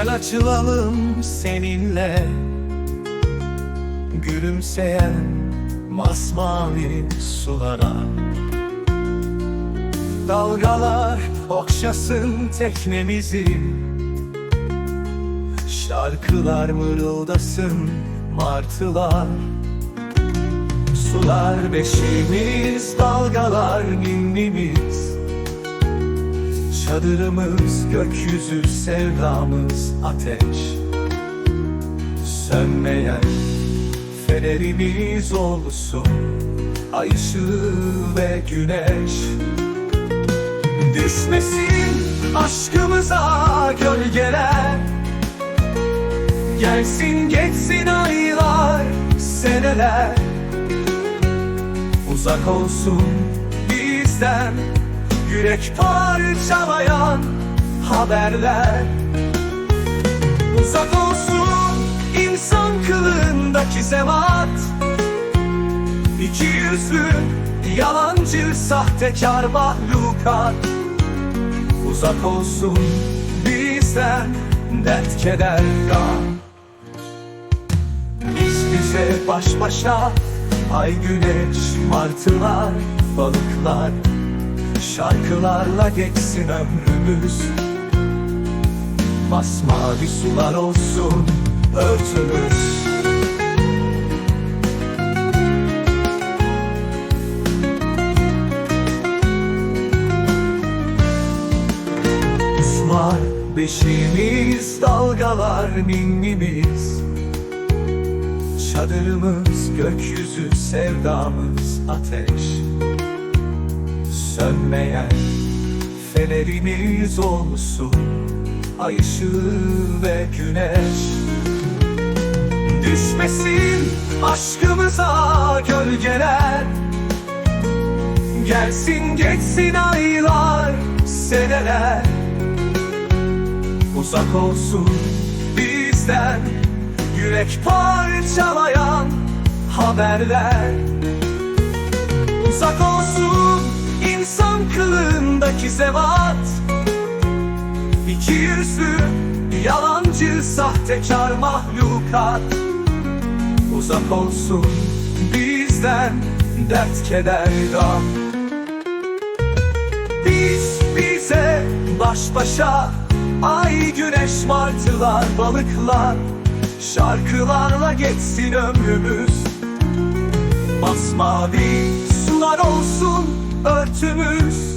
açılalım seninle. Gülümseyen masmavi sulara. Dalgalar okşasın teknemizi. Şarkılar mırıldasın martılar. Sular beşimiz, dalgalar ninnimiz Çadırımız, gökyüzü, sevdamız ateş. Sönmeyen fenerimiz olsun Ay ışığı ve güneş. Düşmesin aşkımıza gölgeler. Gelsin geçsin aylar, seneler. Uzak olsun bizden Yürek parçalayan haberler. Uzak olsun insan kılığındaki zevat İki yüzlü, yalancı, sahtekar mahlukat. Uzak olsun bizden dert keder gam Biz bize baş başa Ay güneş, martılar, balıklar Şarkılarla geçsin ömrümüz. Masmavi sular olsun örtümüz. Usmar beşiğimiz, dalgalar ninnimiz Çadırımız, gökyüzü, sevdamız ateş Sönmeyen fenerimiz olsun Ay ışığı ve güneş. Düşmesin aşkımıza gölgeler. Gelsin geçsin aylar, seneler. Uzak olsun bizden Yürek parçalayan haberler İki yüzlü, yalancı, sahtekar mahlukat. Uzak olsun bizden dert keder gam Biz bize baş başa Ay güneş martılar balıklar. Şarkılarla geçsin ömrümüz. Masmavi sular olsun örtümüz